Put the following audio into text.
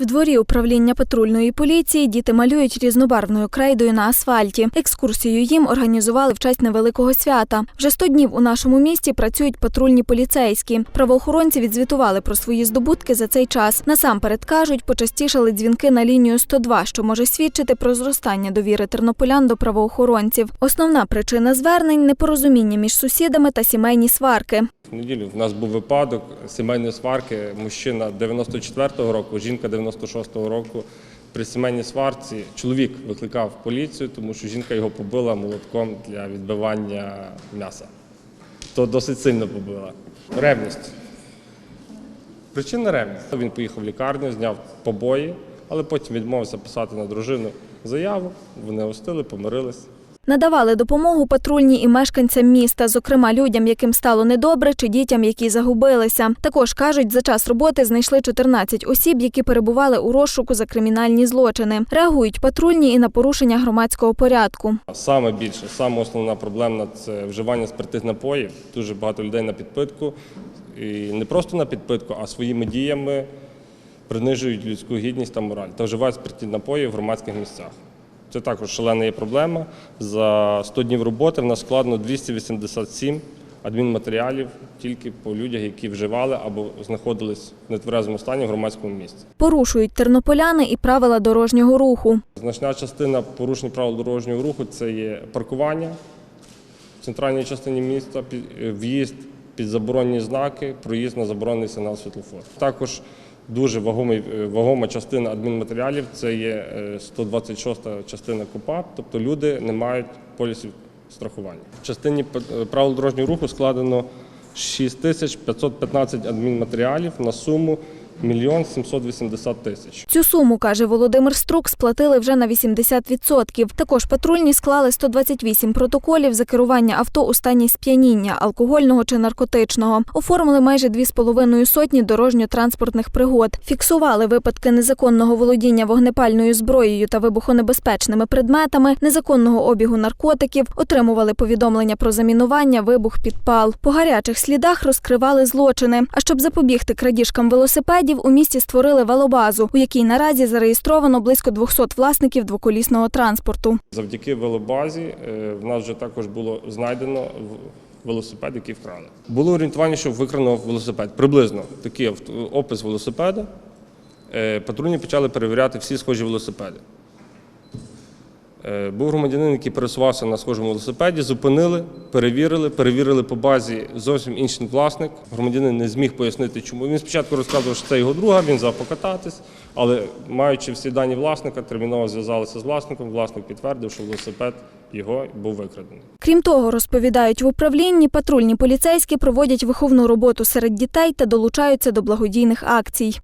В дворі управління патрульної поліції діти малюють різнобарвною крейдою на асфальті. Екскурсію їм організували в честь невеликого свята. Вже 100 днів у нашому місті працюють патрульні поліцейські. Правоохоронці відзвітували про свої здобутки за цей час. Насамперед кажуть, почастішали дзвінки на лінію 102, що може свідчити про зростання довіри тернополян до правоохоронців. Основна причина звернень непорозуміння між сусідами та сімейні сварки. В неділю в нас був випадок сімейної сварки. Мужчина 94-го року, жінка 96-го року. При сімейній сварці чоловік викликав поліцію, тому що жінка його побила молотком для відбивання м'яса. То досить сильно побила. Ревність. Причина ревність. Він поїхав в лікарню, зняв побої, але потім відмовився писати на дружину заяву. Вони остили, помирились. Надавали допомогу патрульні і мешканцям міста, зокрема людям, яким стало недобре, чи дітям, які загубилися. Також кажуть, за час роботи знайшли 14 осіб, які перебували у розшуку за кримінальні злочини. Реагують патрульні і на порушення громадського порядку. Саме більше, саме основна проблемна це вживання спиртних напоїв. Дуже багато людей на підпитку. І не просто на підпитку, а своїми діями принижують людську гідність та мораль та вживають спиртні напої в громадських місцях. Це також шалена є проблема. За 100 днів роботи в нас складно 287 адмінматеріалів тільки по людях, які вживали або знаходились в нетверезому стані в громадському місці. Порушують тернополяни і правила дорожнього руху. Значна частина порушень правил дорожнього руху це є паркування в центральній частині міста, в'їзд під заборонені знаки, проїзд на заборонений сигнал світлофор. Також дуже вагомий, е, вагома частина адмінматеріалів це є е, 126 частина КУПА, тобто люди не мають полісів страхування. В частині е, правил дорожнього руху складено 6515 адмінматеріалів на суму 1 780 тисяч. Цю суму, каже Володимир Струк, сплатили вже на 80%. Також патрульні склали 128 протоколів за керування авто у стані сп'яніння, алкогольного чи наркотичного. Оформили майже 2,5 сотні дорожньо-транспортних пригод. Фіксували випадки незаконного володіння вогнепальною зброєю та вибухонебезпечними предметами, незаконного обігу наркотиків, отримували повідомлення про замінування, вибух, підпал. По гарячих слідах розкривали злочини. А щоб запобігти крадіжкам велосипедів, у місті створили велобазу, у якій наразі зареєстровано близько 200 власників двоколісного транспорту. Завдяки велобазі е, в нас вже також було знайдено велосипед, який вкрали. Було орієнтування, що викрано велосипед. Приблизно такий опис велосипеда. Е, Патрульні почали перевіряти всі схожі велосипеди. Е, Був громадянин, який пересувався на схожому велосипеді, зупинили, перевірили, перевірили по базі зовсім інший власник. Громадянин не зміг пояснити, чому. Він спочатку розказував, що це його друга, він взяв покататись, але маючи всі дані власника, терміново зв'язалися з власником. Власник підтвердив, що велосипед його був викрадений. Крім того, розповідають в управлінні, патрульні поліцейські проводять виховну роботу серед дітей та долучаються до благодійних акцій.